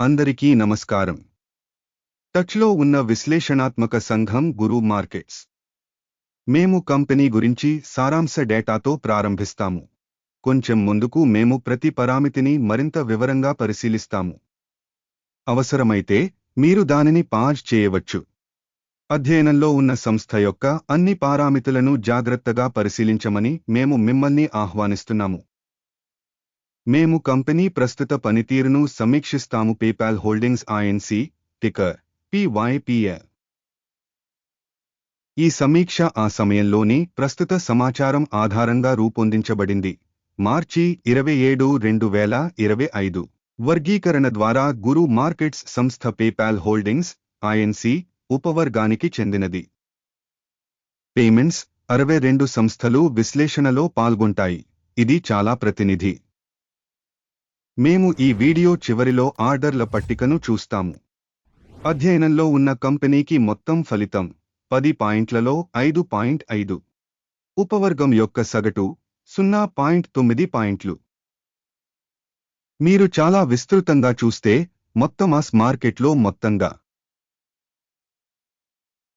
అందరికీ నమస్కారం. టచ్లో ఉన్న విశ్లేషణాత్మక సంఘం గురు మార్కెట్స్. మేము కంపెనీ గురించి సారాంశ డేటాతో ప్రారంభిస్తాము. కొంచెం ముందుకు మేము ప్రతి పరామితిని మరింత వివరంగా పరిశీలిస్తాము. అవసరమైతే మీరు దానిని పాజ్ చేయవచ్చు. అధ్యయనంలో ఉన్న సంస్థ యొక్క అన్ని పారామితులను జాగ్రత్తగా పరిశీలించమని మేము మిమ్మల్ని ఆహ్వానిస్తున్నాము. మేము కంపెనీ ప్రస్తుత పనితీరును సమీక్షిస్తాము. PayPal holdings INC ticker PYPL ఈ సమీక్ష ఆ సమయంలోని ప్రస్తుత సమాచారం ఆధారంగా రూపొందించబడింది. మార్చి ఇరవై ఏడు రెండు వేల ఇరవై ఐదు. వర్గీకరణ ద్వారా గురు మార్కెట్స్ సంస్థ పేపాల్ హోల్డింగ్స్ ఐఎన్సి ఉపవర్గానికి చెందినది. పేమెంట్స్ అరవై రెండు సంస్థలు విశ్లేషణలో పాల్గొంటాయి. ఇది చాలా ప్రతినిధి. మేము ఈ వీడియో చివరిలో ఆర్డర్ల పట్టికను చూస్తాము. అధ్యయనంలో ఉన్న కంపెనీకి మొత్తం ఫలితం పది పాయింట్లలో ఐదు పాయింట్ ఐదు. ఉపవర్గం యొక్క సగటు సున్నా పాయింట్ తొమ్మిది పాయింట్లు. మీరు చాలా విస్తృతంగా చూస్తే మొత్తం ఆస్ మార్కెట్లో మొత్తంగా.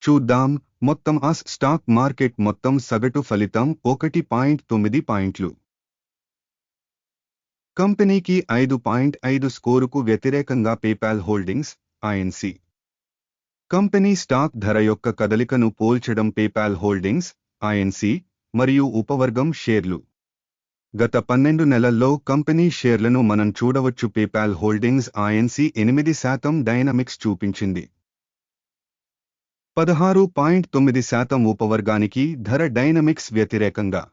చూద్దాం మొత్తం ఆస్ స్టాక్ మార్కెట్ మొత్తం సగటు ఫలితం ఒకటి పాయింట్ తొమ్మిది పాయింట్లు. కంపెనీకి ఐదు పాయింట్ ఐదు స్కోరుకు వ్యతిరేకంగా PayPal holdings INC company stock ధర యొక్క కదలికను పోల్చడం పేపాల్ హోల్డింగ్స్ ఐఎన్సి మరియు ఉపవర్గం షేర్లు. గత పన్నెండు నెలల్లో కంపెనీ షేర్లను మనం చూడవచ్చు. పేపాల్ హోల్డింగ్స్ ఐఎన్సి ఎనిమిది శాతం డైనమిక్స్ చూపించింది. పదహారు పాయింట్ తొమ్మిది శాతం ఉపవర్గానికి ధర డైనమిక్స్ వ్యతిరేకంగా.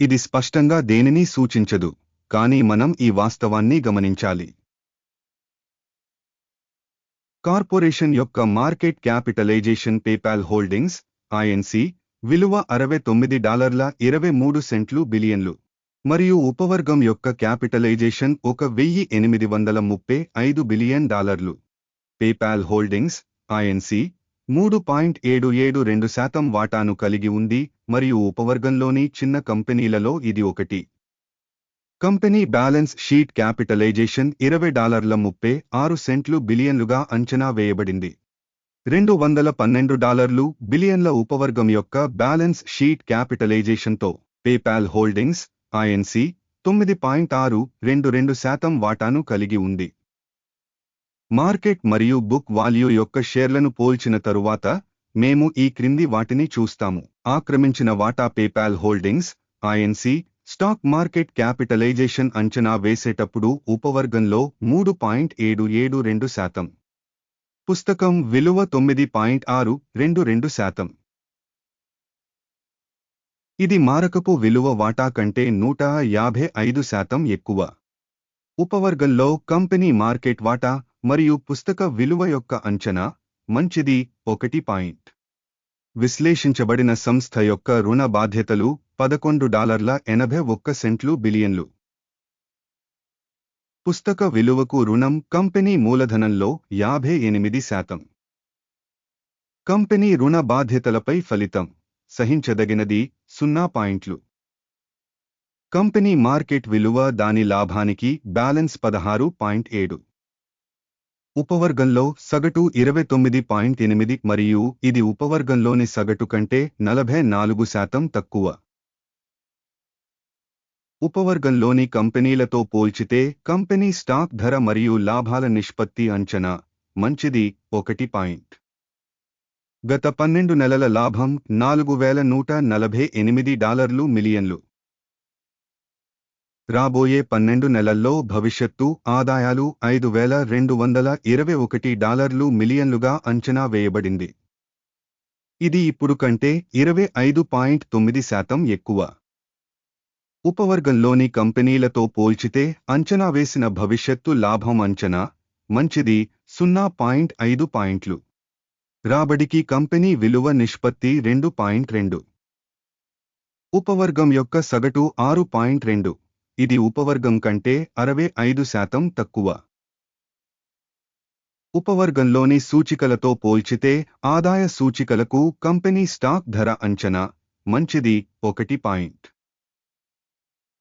ఇది స్పష్టంగా దేనిని సూచించదు. కానీ మనం ఈ వాస్తవాన్ని గమనించాలి. కార్పొరేషన్ యొక్క market capitalization PayPal holdings INC విలువ అరవై తొమ్మిది డాలర్ల ఇరవై మూడు సెంట్లు బిలియన్లు. మరియు ఉపవర్గం యొక్క క్యాపిటలైజేషన్ ఒక వెయ్యి ఎనిమిది వందల ముప్పై ఐదు బిలియన్ డాలర్లు. పేపాల్ హోల్డింగ్స్ ఐఎన్సి మూడు పాయింట్ ఏడు ఏడు రెండు శాతం వాటాను కలిగి ఉంది మరియు ఉపవర్గంలోని చిన్న కంపెనీలలో ఇది ఒకటి. కంపెనీ బ్యాలెన్స్ షీట్ క్యాపిటలైజేషన్ ఇరవై డాలర్ల ముప్పై ఆరు సెంట్లు బిలియన్లుగా అంచనా వేయబడింది. రెండు వందల పన్నెండు డాలర్లు బిలియన్ల ఉపవర్గం యొక్క బ్యాలెన్స్ షీట్ క్యాపిటలైజేషన్తో పేపాల్ హోల్డింగ్స్ ఐఎన్సి తొమ్మిది పాయింట్ ఆరు రెండు రెండు శాతం వాటాను కలిగి ఉంది. మార్కెట్ మరియు బుక్ వాల్యూ యొక్క షేర్లను పోల్చిన తరువాత మేము ఈ క్రింది వాటిని చూస్తాము. ఆక్రమించిన వాటా PayPal holdings INC stock market capitalization అంచనా వేసేటప్పుడు ఉపవర్గంలో మూడు పాయింట్ ఏడు ఏడు రెండు శాతం. పుస్తకం విలువ తొమ్మిది పాయింట్ ఆరు రెండు రెండు శాతం. ఇది మారకపు విలువ వాటా కంటే నూట యాభై ఐదు శాతం ఎక్కువ. ఉపవర్గంలో కంపెనీ మార్కెట్ వాటా మరియు పుస్తక విలువ యొక్క అంచనా మంచిది ఒకటి పాయింట్. విశ్లేషించబడిన సంస్థ యొక్క రుణ బాధ్యతలు పదకొండు డాలర్ల ఎనభై ఒక్క సెంట్లు బిలియన్లు. పుస్తక విలువకు రుణం కంపెనీ మూలధనంలో యాభై ఎనిమిది శాతం. కంపెనీ రుణ బాధ్యతలపై ఫలితం సహించదగినది సున్నా పాయింట్లు. కంపెనీ మార్కెట్ విలువ దాని లాభానికి బ్యాలెన్స్ పదహారు పాయింట్ ఏడు. ఉపవర్గంలో సగటు ఇరవై తొమ్మిది పాయింట్ ఎనిమిది మరియు ఇది ఉపవర్గంలోని సగటు కంటే నలభై నాలుగు శాతం తక్కువ. ఉపవర్గంలోని కంపెనీలతో పోల్చితే కంపెనీ స్టాక్ ధర మరియు లాభాల నిష్పత్తి అంచనా మంచిది ఒకటి పాయింట్. గత పన్నెండు నెలల లాభం నాలుగు వేల నూట నలభై ఎనిమిది డాలర్లు మిలియన్లు. రాబోయే పన్నెండు నెలల్లో భవిష్యత్తు ఆదాయాలు ఐదు వేల రెండు వందల ఇరవై ఒకటి డాలర్లు మిలియన్లుగా అంచనా వేయబడింది. ఇది ఇప్పుడు కంటే ఇరవై ఐదు పాయింట్ తొమ్మిది శాతం ఎక్కువ. ఉపవర్గంలోని కంపెనీలతో పోల్చితే అంచనా వేసిన భవిష్యత్తు లాభం అంచనా మంచిది సున్నా పాయింట్ ఐదు పాయింట్లు. రాబడికి కంపెనీ విలువ నిష్పత్తి రెండు పాయింట్ రెండు. ఉపవర్గం యొక్క సగటు ఆరు పాయింట్ రెండు. ఇది ఉపవర్గం కంటే అరవై ఐదు శాతం తక్కువ. ఉపవర్గంలోని సూచికలతో పోల్చితే ఆదాయ సూచికలకు కంపెనీ స్టాక్ ధర అంచనా మంచిది ఒకటి పాయింట్.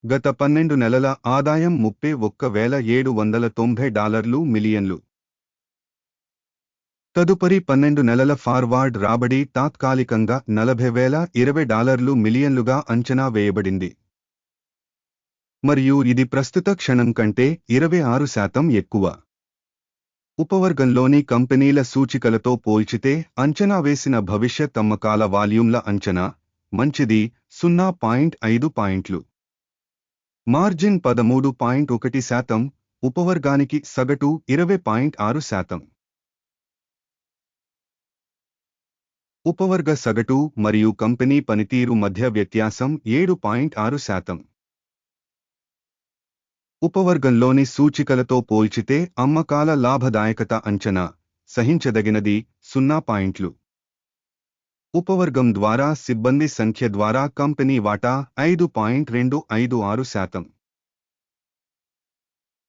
గత పన్నెండు నెలల ఆదాయం ముప్పై ఒక్క వేల ఏడు వందల తొంభై డాలర్లు మిలియన్లు. తదుపరి పన్నెండు నెలల ఫార్వార్డ్ రాబడి తాత్కాలికంగా నలభై వేల ఇరవై డాలర్లు మిలియన్లుగా అంచనా వేయబడింది. మరియు ఇది ప్రస్తుత క్షణం కంటే ఇరవై ఆరు శాతం ఎక్కువ. ఉపవర్గంలోని కంపెనీల సూచికలతో పోల్చితే అంచనా వేసిన భవిష్యత్ అమ్మకాల వాల్యూమ్ల అంచనా మంచిది సున్నా పాయింట్ ఐదు పాయింట్లు. మార్జిన్ పదమూడు పాయింట్ ఒకటి శాతం ఉపవర్గానికి సగటు ఇరవై పాయింట్ ఆరు శాతం. ఉపవర్గ సగటు మరియు కంపెనీ పనితీరు మధ్య వ్యత్యాసం ఏడు పాయింట్ ఆరు శాతం. ఉపవర్గంలోని సూచికలతో పోల్చితే అమ్మకాల లాభదాయకత అంచనా సహించదగినది సున్నా పాయింట్లు. ఉపవర్గం ద్వారా సిబ్బంది సంఖ్య ద్వారా కంపెనీ వాటా ఐదు పాయింట్ రెండు ఐదు ఆరు శాతం.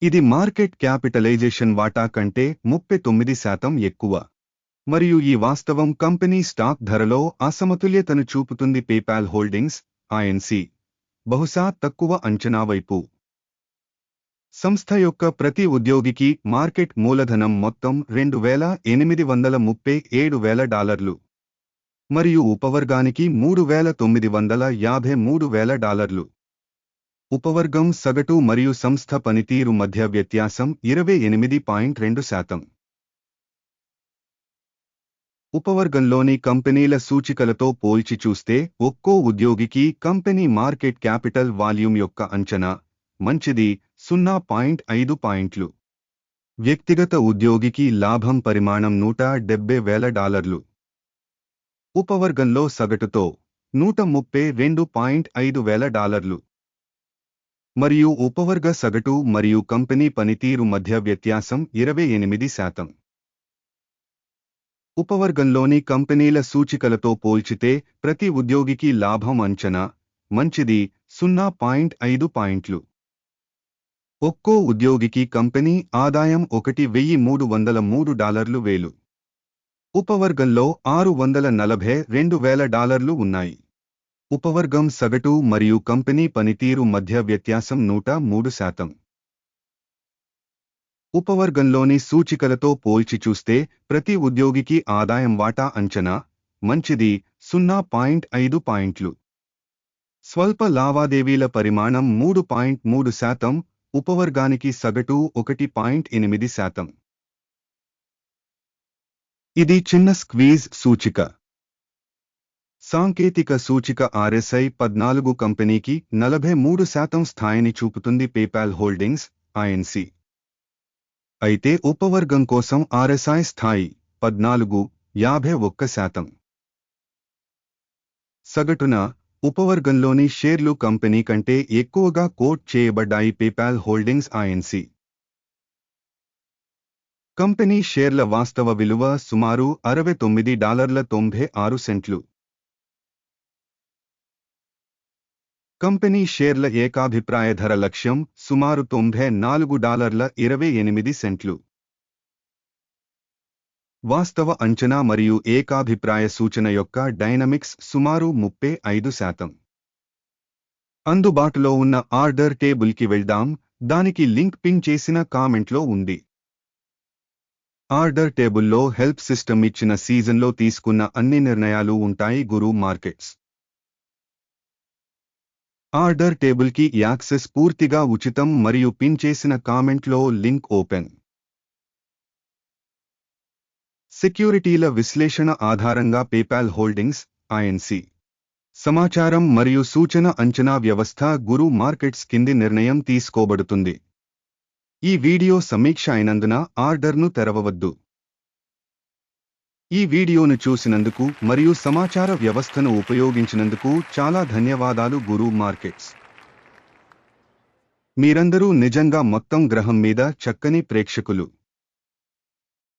ఇది మార్కెట్ క్యాపిటలైజేషన్ వాటా కంటే ముప్పై తొమ్మిది శాతం ఎక్కువ. మరియు ఈ వాస్తవం కంపెనీ స్టాక్ ధరలో అసమతుల్యతను చూపుతుంది పేపాల్ హోల్డింగ్స్ ఐఎన్సి బహుశా తక్కువ అంచనా వైపు. సంస్థ యొక్క ప్రతి ఉద్యోగికి మార్కెట్ మూలధనం మొత్తం రెండు వేల ఎనిమిది వందల ముప్పై ఏడు వేల డాలర్లు. మరియు ఉపవర్గానికి మూడు వేల తొమ్మిది వందల యాభై మూడు వేల డాలర్లు. ఉపవర్గం సగటు మరియు సంస్థ పనితీరు మధ్య వ్యత్యాసం ఇరవై ఎనిమిది పాయింట్ రెండు శాతం. ఉపవర్గంలోని కంపెనీల సూచికలతో పోల్చి చూస్తే ఒక్కో ఉద్యోగికి కంపెనీ మార్కెట్ క్యాపిటల్ వాల్యూమ్ యొక్క అంచనా మంచిది సున్నా పాయింట్ ఐదు పాయింట్లు. వ్యక్తిగత ఉద్యోగికి లాభం పరిమాణం నూట డెబ్బై వేల డాలర్లు. ఉపవర్గంలో సగటుతో నూట ముప్పై రెండు పాయింట్ ఐదు వేల డాలర్లు. మరియు ఉపవర్గ సగటు మరియు కంపెనీ పనితీరు మధ్య వ్యత్యాసం ఇరవై ఎనిమిది శాతం. ఉపవర్గంలోని కంపెనీల సూచికలతో పోల్చితే ప్రతి ఉద్యోగికి లాభం అంచనా మంచిది సున్నా పాయింట్ ఐదు పాయింట్లు. ఒక్కో ఉద్యోగికి కంపెనీ ఆదాయం ఒకటి వెయ్యి మూడు వందల మూడు డాలర్లు వేలు. ఉపవర్గంలో ఆరు వందల నలభై రెండు వేల డాలర్లు ఉన్నాయి. ఉపవర్గం సగటు మరియు కంపెనీ పనితీరు మధ్య వ్యత్యాసం నూట మూడు శాతం. ఉపవర్గంలోని సూచికలతో పోల్చి చూస్తే ప్రతి ఉద్యోగికి ఆదాయం వాటా అంచనా మంచిది సున్నా పాయింట్ ఐదు పాయింట్లు. స్వల్ప లావాదేవీల పరిమాణం మూడు పాయింట్ మూడు శాతం ఉపవర్గానికి సగటు ఒకటి పాయింట్ ఎనిమిది శాతం. ఇది చిన్న స్క్వీజ్ సూచిక. సాంకేతిక సూచిక ఆర్ఎస్ఐ పద్నాలుగు కంపెనీకి నలభై మూడు శాతం స్థాయిని చూపుతుంది పేపాల్ హోల్డింగ్స్ ఐఎన్సి అయితే ఉపవర్గం కోసం ఆర్ఎస్ఐ స్థాయి పద్నాలుగు యాభై ఒక్క శాతం. సగటున ఉపవర్గంలోని షేర్లు కంపెనీ కంటే ఎక్కువగా కోట్ చేయబడ్డాయి పేపాల్ హోల్డింగ్స్ ఐఎన్సి కంపెనీ షేర్ల వాస్తవ విలువ సుమారు అరవై తొమ్మిది డాలర్ల తొంభై ఆరు సెంట్లు. కంపెనీ షేర్ల ఏకాభిప్రాయ ధర లక్ష్యం సుమారు తొంభై నాలుగు డాలర్ల ఇరవై ఎనిమిది సెంట్లు. వాస్తవ అంచనా మరియు ఏకాభిప్రాయ సూచన యొక్క డైనమిక్స్ సుమారు ముప్పై ఐదు శాతం. అందుబాటులో ఉన్న ఆర్డర్ టేబుల్కి వెళ్దాం దానికి లింక్ పిన్ చేసిన కామెంట్లో ఉంది. ఆర్డర్ టేబుల్లో హెల్ప్ సిస్టమ్ ఇచ్చిన సీజన్లో తీసుకున్న అన్ని నిర్ణయాలు ఉంటాయి గురు మార్కెట్స్. ఆర్డర్ టేబుల్కి యాక్సెస్ పూర్తిగా ఉచితం మరియు పిన్ చేసిన కామెంట్లో లింక్ ఓపెన్. సెక్యూరిటీల విశ్లేషణ ఆధారంగా పేపాల్ హోల్డింగ్స్ ఐఎన్సి సమాచారం మరియు సూచన అంచనా వ్యవస్థ గురు మార్కెట్స్ కింది నిర్ణయం తీసుకోబడుతుంది. ఈ వీడియో సమీక్ష అయినందున ఆర్డర్ను తెరవవద్దు. ఈ వీడియోను చూసినందుకు మరియు సమాచార వ్యవస్థను ఉపయోగించినందుకు చాలా ధన్యవాదాలు గురు మార్కెట్స్. మీరందరూ నిజంగా మొత్తం గ్రహం మీద చక్కని ప్రేక్షకులు.